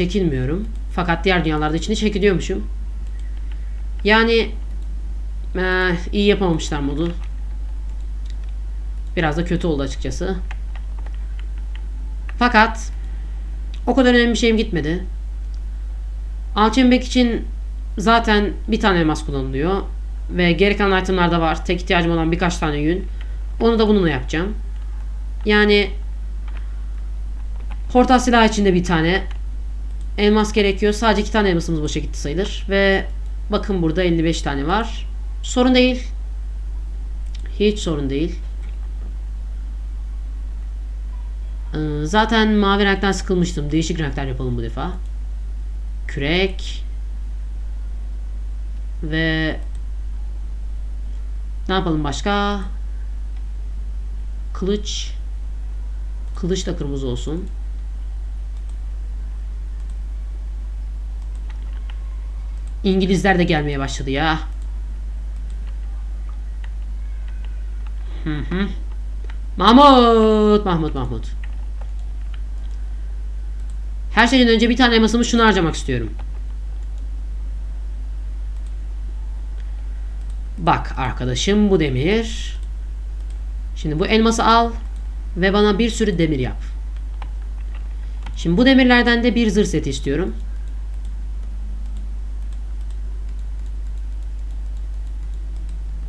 çekilmiyorum. Fakat diğer dünyalarda içine çekiliyormuşum. Yani eee, iyi yapamamışlar modu. Biraz da kötü oldu açıkçası. Fakat o kadar önemli bir şeyim gitmedi. Alçembek için zaten bir tane elmas kullanılıyor. Ve geri kalan itemlarda var. Tek ihtiyacım olan birkaç tane yün. Onu da bununla yapacağım. Yani portal silah içinde bir tane. Elmas gerekiyor. Sadece iki tane elmasımız boşa gitti sayılır. Ve bakın burada 55 tane var. Sorun değil. Hiç sorun değil. Ee, Zaten mavi renkten sıkılmıştım. Değişik renkler yapalım bu defa. Kürek. Ve ne yapalım başka? Kılıç. Kılıç da kırmızı olsun. İngilizler de gelmeye başladı ya. Hı hı. Mahmut, Mahmut, Mahmut. Her şeyden önce bir tane elmasımı şunu harcamak istiyorum. Bak arkadaşım bu demir. Şimdi bu elması al ve bana bir sürü demir yap. Şimdi bu demirlerden de bir zırh seti istiyorum.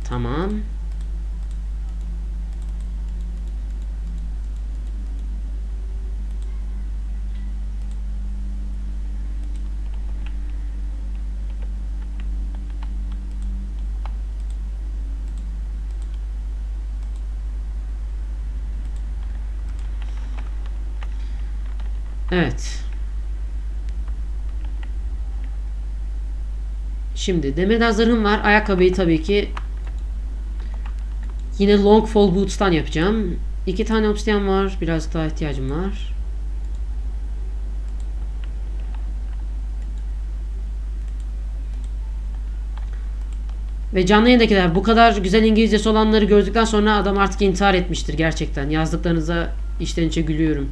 Tamam. Evet. Şimdi demirden zırhım var. Ayakkabıyı tabii ki Yine long fall boots'tan yapacağım. İki tane obsidian var. Biraz daha ihtiyacım var. Ve canlı yayındakiler bu kadar güzel İngilizcesi olanları gördükten sonra adam artık intihar etmiştir gerçekten. Yazdıklarınıza içten içe gülüyorum.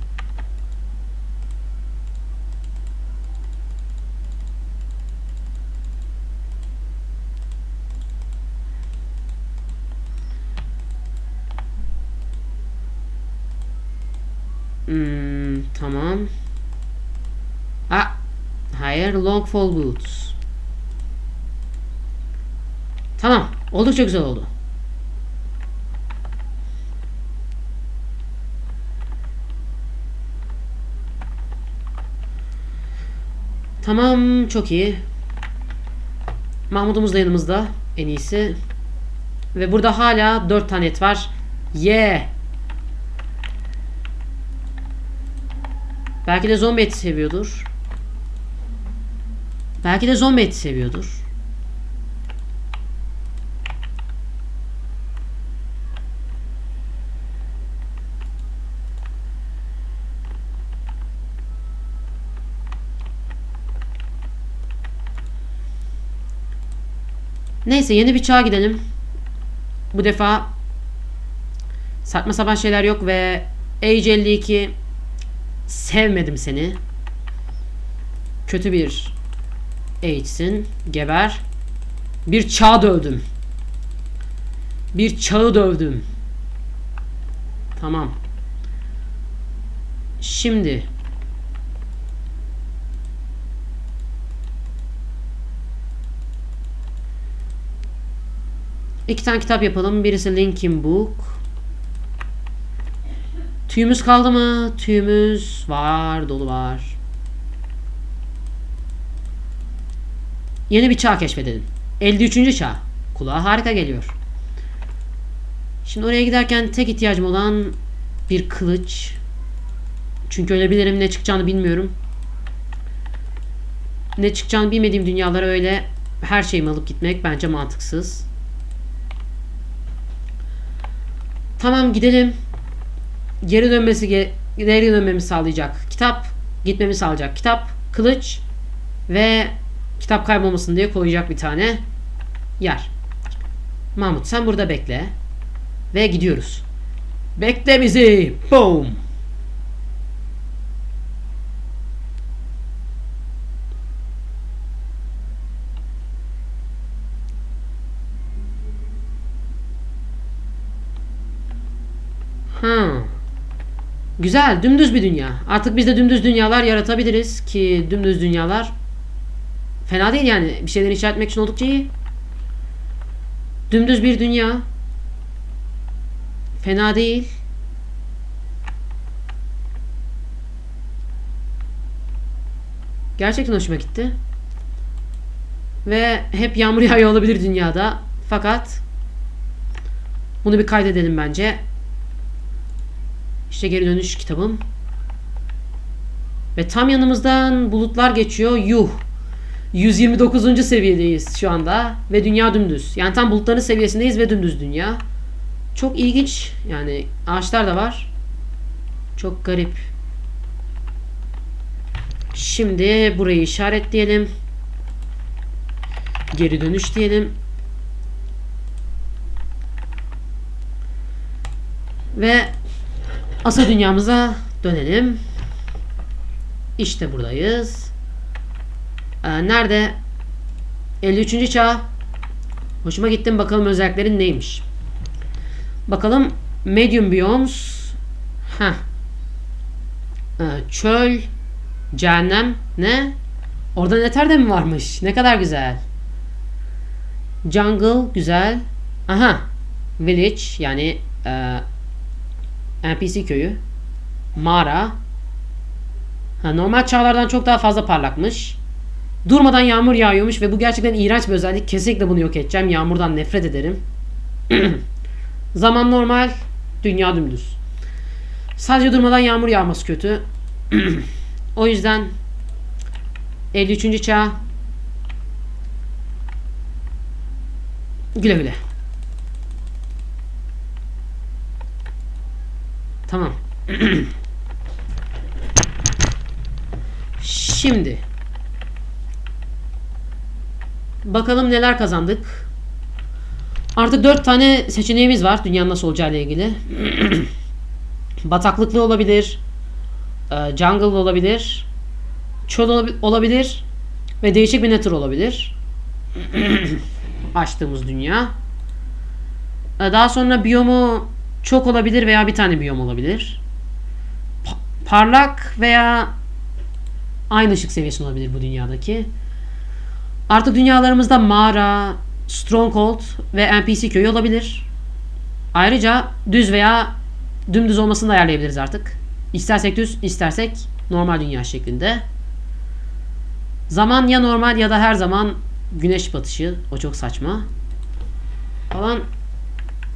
Hmm, tamam. Ah, hayır long fall boots. Tamam, oldukça güzel oldu. Tamam, çok iyi. Mahmut'umuz da yanımızda. En iyisi. Ve burada hala 4 tane et var. Yeah! Belki de zombi eti seviyordur. Belki de zombi eti seviyordur. Neyse yeni bir çağa gidelim. Bu defa saçma sapan şeyler yok ve Age 52 Sevmedim seni. Kötü bir Age'sin. Geber. Bir çağ dövdüm. Bir çağı dövdüm. Tamam. Şimdi. İki tane kitap yapalım. Birisi Linkin Book. Tüyümüz kaldı mı? Tüyümüz var, dolu var. Yeni bir çağ keşfedelim. 53. çağ. Kulağa harika geliyor. Şimdi oraya giderken tek ihtiyacım olan bir kılıç. Çünkü ölebilirim ne çıkacağını bilmiyorum. Ne çıkacağını bilmediğim dünyalara öyle her şeyimi alıp gitmek bence mantıksız. Tamam gidelim geri dönmesi ge- geri dönmemi sağlayacak kitap, gitmemi sağlayacak kitap, kılıç ve Kitap kaybolmasın diye koyacak bir tane yer. Mahmut sen burada bekle. Ve gidiyoruz. Bekle bizi. Boom. Hmm. Güzel, dümdüz bir dünya. Artık biz de dümdüz dünyalar yaratabiliriz ki dümdüz dünyalar fena değil yani. Bir şeyleri inşa etmek için oldukça iyi. Dümdüz bir dünya. Fena değil. Gerçekten hoşuma gitti. Ve hep yağmur yağıyor olabilir dünyada. Fakat bunu bir kaydedelim bence. İşte geri dönüş kitabım. Ve tam yanımızdan bulutlar geçiyor. Yuh. 129. seviyedeyiz şu anda. Ve dünya dümdüz. Yani tam bulutların seviyesindeyiz ve dümdüz dünya. Çok ilginç. Yani ağaçlar da var. Çok garip. Şimdi burayı işaretleyelim. Geri dönüş diyelim. Ve asıl dünyamıza dönelim. İşte buradayız. Ee, nerede? 53. çağ. Hoşuma gittim. Bakalım özelliklerin neymiş. Bakalım medium biomes. Heh. Ee, çöl. Cehennem. Ne? Orada neter de mi varmış? Ne kadar güzel. Jungle. Güzel. Aha. Village. Yani e, NPC köyü. Mağara. Ha, normal çağlardan çok daha fazla parlakmış. Durmadan yağmur yağıyormuş ve bu gerçekten iğrenç bir özellik. Kesinlikle bunu yok edeceğim. Yağmurdan nefret ederim. Zaman normal, dünya dümdüz. Sadece durmadan yağmur yağması kötü. o yüzden 53. çağ güle güle. Tamam. Şimdi bakalım neler kazandık. Artık 4 tane seçeneğimiz var dünyanın nasıl olacağı ile ilgili. Bataklıklı olabilir, e, jungle olabilir, çöl olabi- olabilir ve değişik bir nether olabilir. Açtığımız dünya. E, Daha sonra biyomu çok olabilir veya bir tane biyom olabilir. Pa- parlak veya aynı ışık seviyesi olabilir bu dünyadaki. Artık dünyalarımızda mağara, stronghold ve NPC köyü olabilir. Ayrıca düz veya dümdüz olmasını da ayarlayabiliriz artık. İstersek düz, istersek normal dünya şeklinde. Zaman ya normal ya da her zaman güneş batışı. O çok saçma. Falan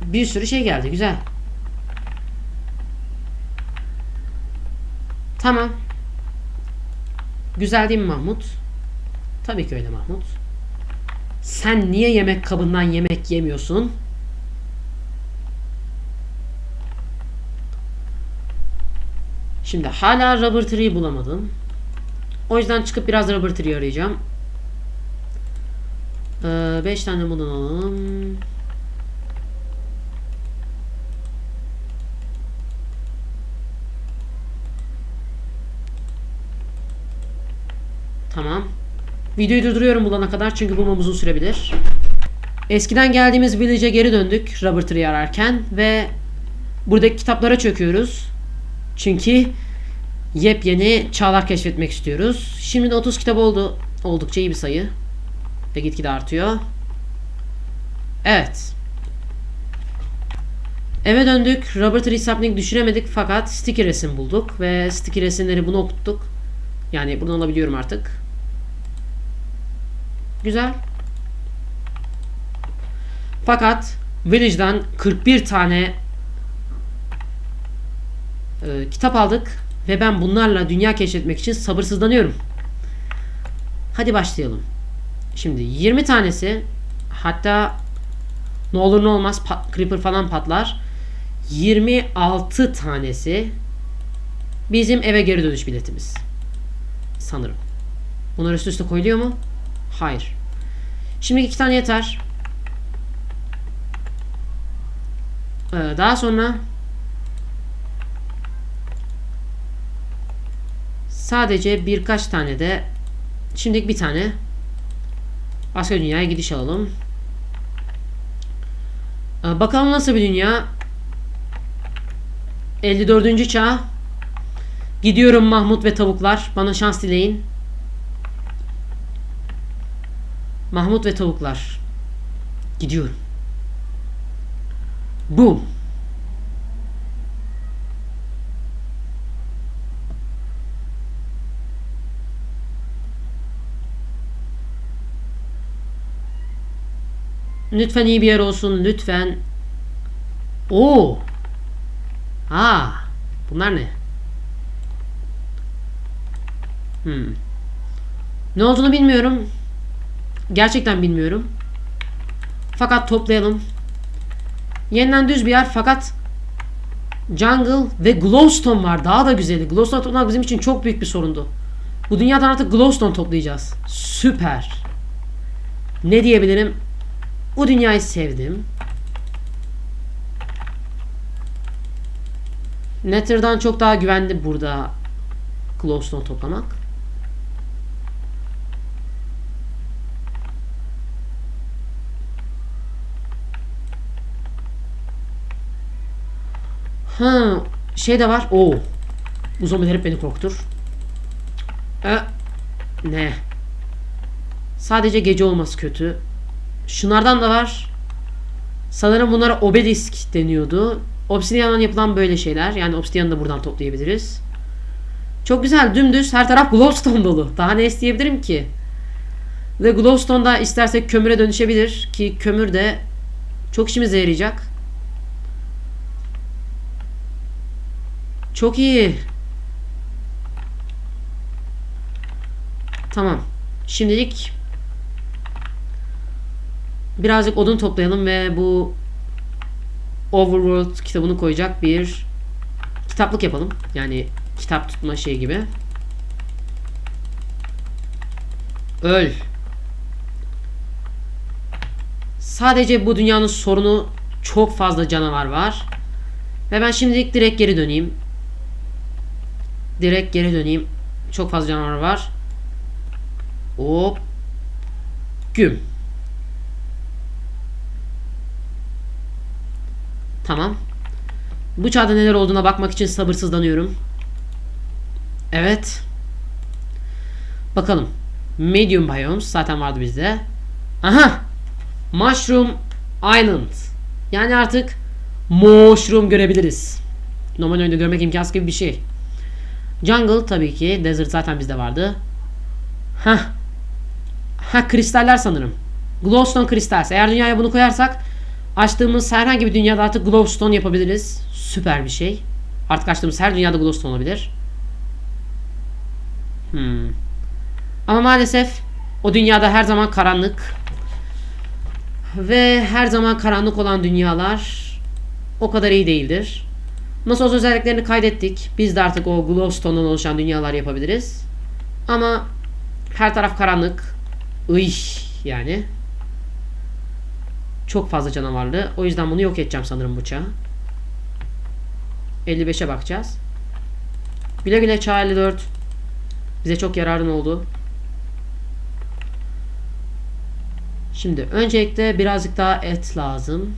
bir sürü şey geldi. Güzel. Tamam. Güzel değil mi Mahmut? Tabii ki öyle Mahmut. Sen niye yemek kabından yemek yemiyorsun? Şimdi hala rubber tree bulamadım. O yüzden çıkıp biraz rubber tree arayacağım. 5 tane bundan alalım. Tamam. Videoyu durduruyorum bulana kadar çünkü bulmam uzun sürebilir. Eskiden geldiğimiz village'e geri döndük rubber tree ararken ve buradaki kitaplara çöküyoruz. Çünkü yepyeni çağlar keşfetmek istiyoruz. Şimdi de 30 kitap oldu. Oldukça iyi bir sayı. Ve gitgide artıyor. Evet. Eve döndük. Robert Resapling düşüremedik fakat sticky resim bulduk. Ve sticky resimleri bunu okuttuk. Yani buradan alabiliyorum artık. Güzel. Fakat Village'dan 41 tane e, kitap aldık ve ben bunlarla dünya keşfetmek için sabırsızlanıyorum. Hadi başlayalım. Şimdi 20 tanesi hatta ne olur ne olmaz pat, creeper falan patlar. 26 tanesi bizim eve geri dönüş biletimiz. Sanırım. Bunlar üst üste koyuluyor mu? Hayır. Şimdi iki tane yeter. Ee, daha sonra sadece birkaç tane de şimdilik bir tane başka dünyaya gidiş alalım. Ee, bakalım nasıl bir dünya. 54. çağ. Gidiyorum Mahmut ve tavuklar. Bana şans dileyin. Mahmut ve tavuklar. Gidiyorum. Boom. Lütfen iyi bir yer olsun. Lütfen. Oo. Ha. Bunlar ne? Hmm. Ne olduğunu bilmiyorum. Gerçekten bilmiyorum. Fakat toplayalım. Yeniden düz bir yer fakat Jungle ve Glowstone var. Daha da güzeli. Glowstone toplamak bizim için çok büyük bir sorundu. Bu dünyadan artık Glowstone toplayacağız. Süper. Ne diyebilirim? Bu dünyayı sevdim. Nether'dan çok daha güvenli burada Glowstone toplamak. Ha, şey de var. Oo. Bu zombiler hep beni korkutur. E, ne? Sadece gece olması kötü. Şunlardan da var. Sanırım bunlara obelisk deniyordu. Obsidian'dan yapılan böyle şeyler. Yani obsidian'ı da buradan toplayabiliriz. Çok güzel. Dümdüz. Her taraf glowstone dolu. Daha ne isteyebilirim ki? Ve glowstone da istersek kömüre dönüşebilir. Ki kömür de çok işimize yarayacak. Çok iyi. Tamam. Şimdilik birazcık odun toplayalım ve bu Overworld kitabını koyacak bir kitaplık yapalım. Yani kitap tutma şey gibi. Öl. Sadece bu dünyanın sorunu çok fazla canavar var. Ve ben şimdilik direkt geri döneyim. Direkt geri döneyim. Çok fazla canavar var. Hop. Güm. Tamam. Bu çağda neler olduğuna bakmak için sabırsızlanıyorum. Evet. Bakalım. Medium biomes zaten vardı bizde. Aha. Mushroom Island. Yani artık mushroom görebiliriz. Normal oyunda görmek imkansız gibi bir şey. Jungle tabii ki. Desert zaten bizde vardı. Ha. Ha kristaller sanırım. Glowstone kristal. Eğer dünyaya bunu koyarsak açtığımız herhangi bir dünyada artık glowstone yapabiliriz. Süper bir şey. Artık açtığımız her dünyada glowstone olabilir. Hmm. Ama maalesef o dünyada her zaman karanlık. Ve her zaman karanlık olan dünyalar o kadar iyi değildir. Olsa özelliklerini kaydettik. Biz de artık o glowstone'dan oluşan dünyalar yapabiliriz. Ama her taraf karanlık. Iy yani. Çok fazla canavarlı. O yüzden bunu yok edeceğim sanırım bıçağı. 55'e bakacağız. Güle güle çağ 54. Bize çok yararın oldu. Şimdi öncelikle birazcık daha et lazım.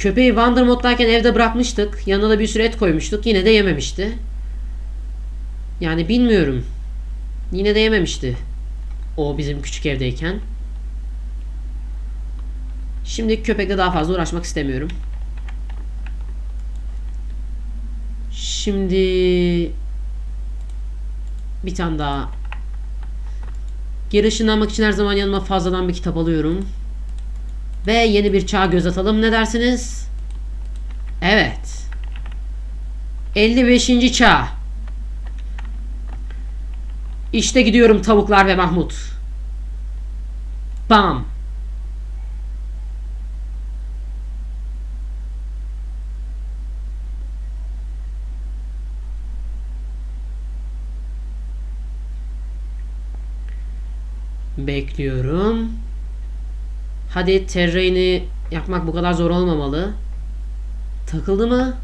Köpeği Wonder moddayken evde bırakmıştık. Yanına da bir sürü et koymuştuk. Yine de yememişti. Yani bilmiyorum. Yine de yememişti. O bizim küçük evdeyken. Şimdi köpekle daha fazla uğraşmak istemiyorum. Şimdi bir tane daha geri ışınlanmak için her zaman yanıma fazladan bir kitap alıyorum. Ve yeni bir çağ göz atalım. Ne dersiniz? Evet. 55. çağ. İşte gidiyorum tavuklar ve Mahmut. Bam. Bekliyorum. Hadi terrain'i yapmak bu kadar zor olmamalı. Takıldı mı?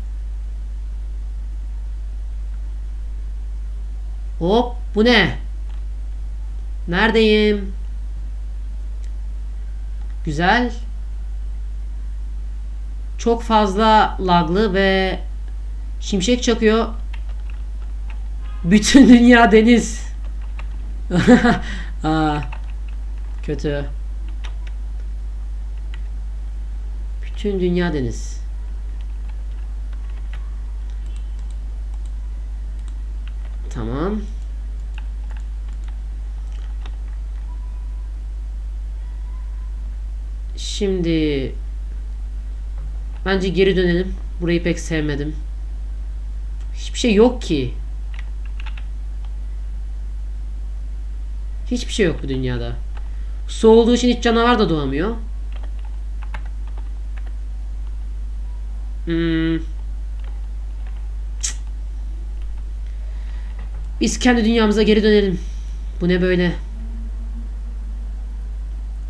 Hop bu ne? Neredeyim? Güzel. çok fazla laglı ve şimşek çakıyor. Bütün dünya deniz. Aa, kötü. Bütün dünya deniz. Tamam. Şimdi bence geri dönelim. Burayı pek sevmedim. Hiçbir şey yok ki. Hiçbir şey yok bu dünyada. Su olduğu için hiç canavar da doğamıyor. Hmm. Biz kendi dünyamıza geri dönelim. Bu ne böyle?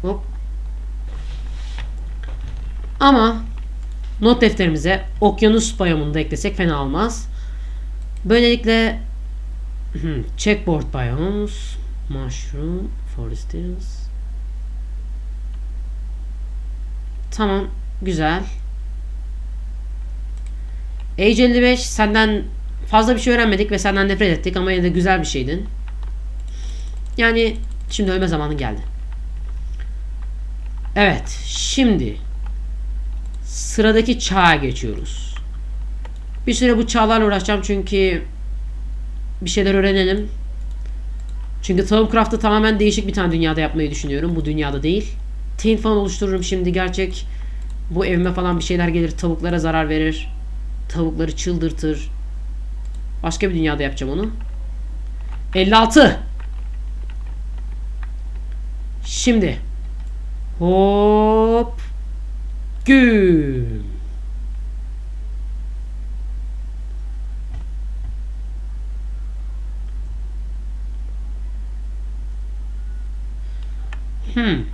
Hop. Ama not defterimize okyanus biyomunu da eklesek fena olmaz. Böylelikle hmm, checkboard biomes, mushroom, forests. Tamam, güzel. Age 55 senden fazla bir şey öğrenmedik ve senden nefret ettik ama yine de güzel bir şeydin. Yani şimdi ölme zamanı geldi. Evet, şimdi sıradaki çağa geçiyoruz. Bir süre bu çağlarla uğraşacağım çünkü bir şeyler öğrenelim. Çünkü Tavumcraft'ı tamamen değişik bir tane dünyada yapmayı düşünüyorum. Bu dünyada değil. Teen falan oluştururum şimdi gerçek. Bu evime falan bir şeyler gelir. Tavuklara zarar verir. Tavukları çıldırtır. Başka bir dünyada yapacağım onu. 56. Şimdi. Hop. Güm. Hmm.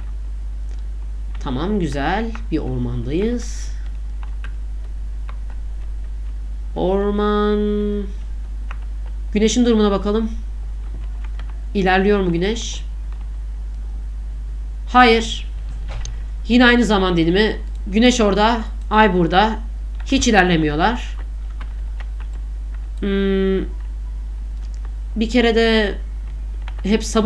Tamam güzel. Bir ormandayız. Orman. Güneşin durumuna bakalım. İlerliyor mu güneş? Hayır. Yine aynı zaman dilimi. Güneş orada, ay burada. Hiç ilerlemiyorlar. Hmm, bir kere de hep sabır